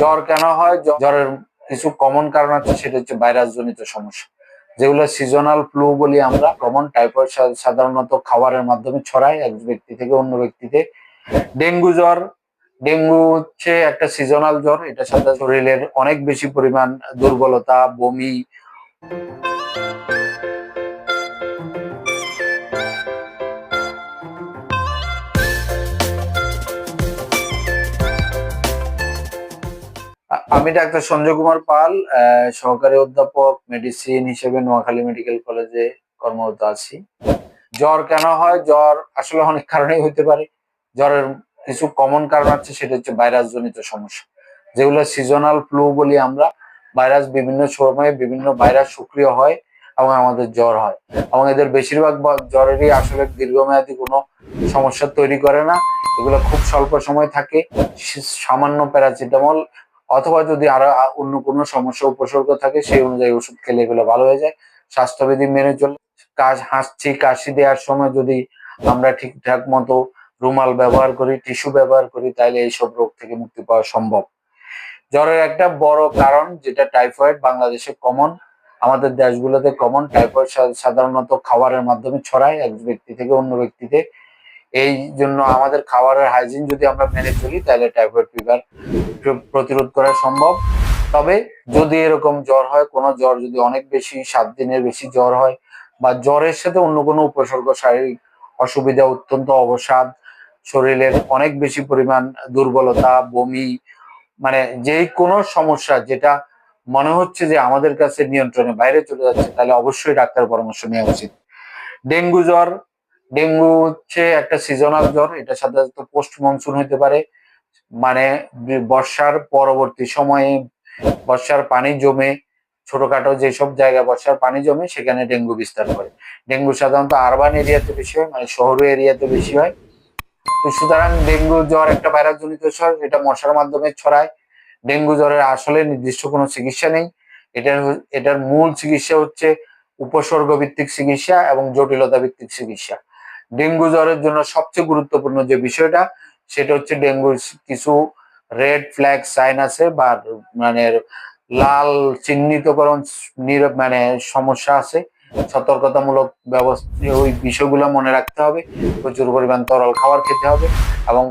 জ্বর কেন হয়? জ্বরের কিছু কমন কারণ আছে, সেটা হচ্ছে ভাইরাস জনিত সমস্যা। যেগুলো সিজনাল ফ্লু বলি আমরা কমন টাইফয়েড সাধারণত খাবারের মাধ্যমে ছড়ায় এক ব্যক্তি থেকে অন্য ব্যক্তিতে। ডেঙ্গু জ্বর, ডেঙ্গু হচ্ছে একটা সিজনাল জ্বর, এটা সাথে শরীরের অনেক বেশি পরিমাণ দুর্বলতা, বমি। আমি ডাক্তার সঞ্জয় কুমার পাল সহকারী অধ্যাপক মেডিসিন হিসেবে নোয়াখালী মেডিকেল কলেজে কর্মরত আছি। জ্বর কেন হয়? জ্বর আসলে অনেক কারণেই হতে পারে। জ্বরের কিছু কমন কারণ আছে, সেটা হচ্ছে ভাইরাস জনিত সমস্যা। যেগুলো সিজনাল ফ্লু বলি আমরা, ভাইরাস বিভিন্ন সময়ে বিভিন্ন ভাইরাস সক্রিয় হয় এবং আমাদের জ্বর হয়। এবং এদের বেশিরভাগ জ্বরেরই আসলে দীর্ঘমেয়াদী কোনো সমস্যা তৈরি করে না। এগুলো খুব স্বল্প সময় থাকে। সামান্য প্যারাসিটামল অথবা যদি আরও অন্য কোনো সমস্যা, উপসর্গ থাকে, সেই অনুযায়ী ওষুধ খেলে এগুলো ভালো হয়ে যায়। স্বাস্থ্যবিধি মেনে চলে কাজ হাসছি, কাশি দেওয়ার সময় যদি আমরা ঠিকঠাক মতো রুমাল ব্যবহার করি, টিস্যু ব্যবহার করি, তাহলে এইসব রোগ থেকে মুক্তি পাওয়া সম্ভব। জ্বরের একটা বড় কারণ, যেটা টাইফয়েড, বাংলাদেশে কমন আমাদের দেশগুলোতে কমন টাইফয়েড সাধারণত খাবারের মাধ্যমে ছড়ায়। এক ব্যক্তি থেকে অন্য ব্যক্তিতে এই জন্য আমাদের খাবারের হাইজিন যদি আমরা মেনে চলি, তাহলে টাইফয়েড ফিভার প্রতিরোধ করা সম্ভব। তবে যদি এরকম জ্বর হয়, কোনো জ্বর যদি অনেক বেশি, সাত দিনের বেশি জ্বর হয়, বা জ্বরের সাথে অন্য কোনো উপসর্গ, শারীরিক অসুবিধা অত্যন্ত অবসাদ, শরীরের অনেক বেশি পরিমাণ দুর্বলতা, বমি মানে যেই কোনো সমস্যা যেটা মনে হচ্ছে যে আমাদের কাছে নিয়ন্ত্রণে বাইরে চলে যাচ্ছে, তাহলে অবশ্যই ডাক্তার পরামর্শ নেওয়া উচিত। ডেঙ্গু জ্বর ডেঙ্গু হচ্ছে একটা সিজনাল জ্বর এটা সাধারণত পোস্ট মনসুন হতে পারে। মানে বর্ষার পরবর্তী সময়ে বর্ষার পানি জমে, ছোটখাটো যেসব জায়গায় বর্ষার পানি জমে, সেখানে ডেঙ্গু বিস্তার করে। ডেঙ্গু সাধারণত আরবান এরিয়াতে বেশি হয় মানে শহর এরিয়াতে বেশি হয়। তো সুতরাং ডেঙ্গু জ্বর একটা ভাইরাস জনিত জ্বর, এটা মশার মাধ্যমে ছড়ায়। ডেঙ্গু জ্বরের আসলে নির্দিষ্ট কোনো চিকিৎসা নেই। এটার এটার মূল চিকিৎসা হচ্ছে উপসর্গ ভিত্তিক চিকিৎসা এবং জটিলতা ভিত্তিক চিকিৎসা। ডেঙ্গু জ্বরের জন্য সবচেয়ে গুরুত্বপূর্ণ যে বিষয়টা, সেটা হচ্ছে ডেঙ্গুর কিছু রেড ফ্ল্যাগ সাইন আছে বা মানে লাল চিহ্নিতকরণ মানে সমস্যা আছে। সতর্কতামূলক ব্যবস্থা, ওই বিষয়গুলো মনে রাখতে হবে। প্রচুর পরিমাণ তরল খাবার খেতে হবে এবং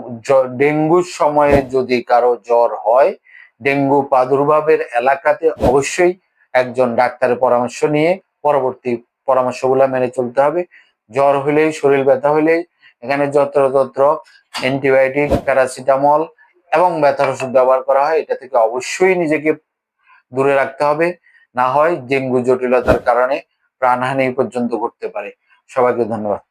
ডেঙ্গুর সময়ে যদি কারও জ্বর হয়, ডেঙ্গু প্রাদুর্ভাবের এলাকাতে অবশ্যই একজন ডাক্তারের পরামর্শ নিয়ে পরবর্তী পরামর্শগুলো মেনে চলতে হবে। জ্বর হলেই শরীর ব্যথা হলেই এখানে যত্র যত্রতত্র অ্যান্টিবায়োটিক, প্যারাসিটামল এবং ব্যথার ওষুধ ব্যবহার করা হয়। এটা থেকে অবশ্যই নিজেকে দূরে রাখতে হবে। না হয় ডেঙ্গু জটিলতার কারণে প্রাণহানি পর্যন্ত ঘটতে পারে। সবাইকে ধন্যবাদ।